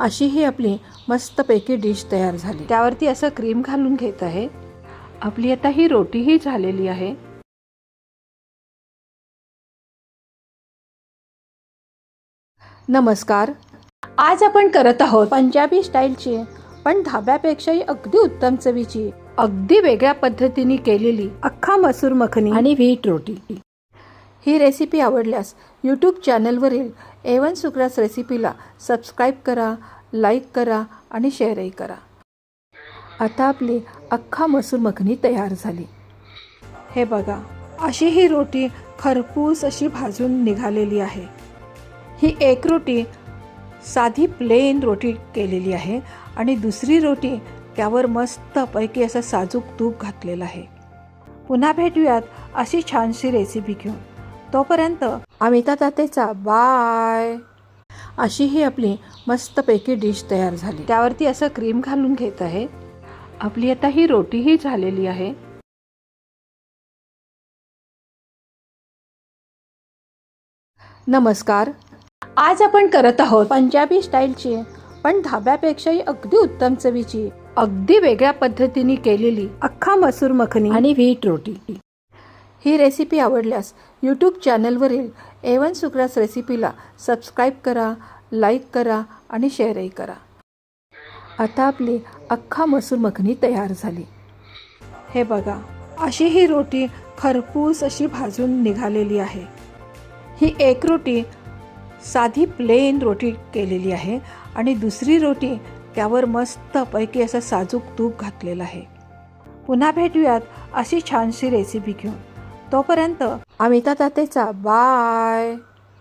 अशी ही आपली मस्तपैकी डिश तयार झाली. त्यावरती असं क्रीम घालून घेत आहे. आपली आता ही रोटीही झालेली आहे. नमस्कार. आज आपण करत आहोत पंजाबी स्टाईलची पण धाब्यापेक्षाही अगदी उत्तम चवीची अगदी वेगळ्या पद्धतीने केलेली अख्खा मसूर मखनी आणि व्हीट रोटी. ही रेसिपी आवडल्यास यूट्यूब चॅनलवरील एवन सुक्रास रेसिपीला सबस्क्राईब करा लाईक करा आणि शेअरही करा. आता आपली अख्खा मसूर मखनी तयार झाली. हे बघा अशी ही रोटी खरपूस अशी भाजून निघालेली आहे. ही एक रोटी साधी प्लेन रोटी केलेली आहे आणि दुसरी रोटी त्यावर मस्तपैकी असं साजूक तूप घातलेलं आहे. पुन्हा भेटूयात अशी छानशी रेसिपी घेऊन. तोपर्यंत अमिता तातेचा बाय. अशी ही आपली मस्तपैकी डिश तयार झाली. त्यावरती असं क्रीम घालून घेत आहे. आपली आता ही रोटीही झालेली आहे. नमस्कार. आज आपण करत आहोत पंजाबी स्टाईलची पण धाब्यापेक्षाही अगदी उत्तम चवीची अगदी वेगळ्या पद्धतीने केलेली अख्खा मसूर मखनी आणि व्हीट रोटी. ही रेसिपी आवडल्यास यूट्यूब चॅनलवरील एवन सुक्रास रेसिपीला सबस्क्राईब करा लाईक करा आणि शेअरही करा. आता आपली अख्खा मसूर मखनी तयार झाली. हे बघा अशी ही रोटी खरपूस अशी भाजून निघालेली आहे. ही एक रोटी साधी प्लेन रोटी केलेली आहे आणि दुसरी रोटी त्यावर मस्तपैकी असं साजूक तूप घातलेलं आहे. पुन्हा भेटूयात अशी छानशी रेसिपी घेऊन. तोपर्यंत अमिता तातेचा बाय.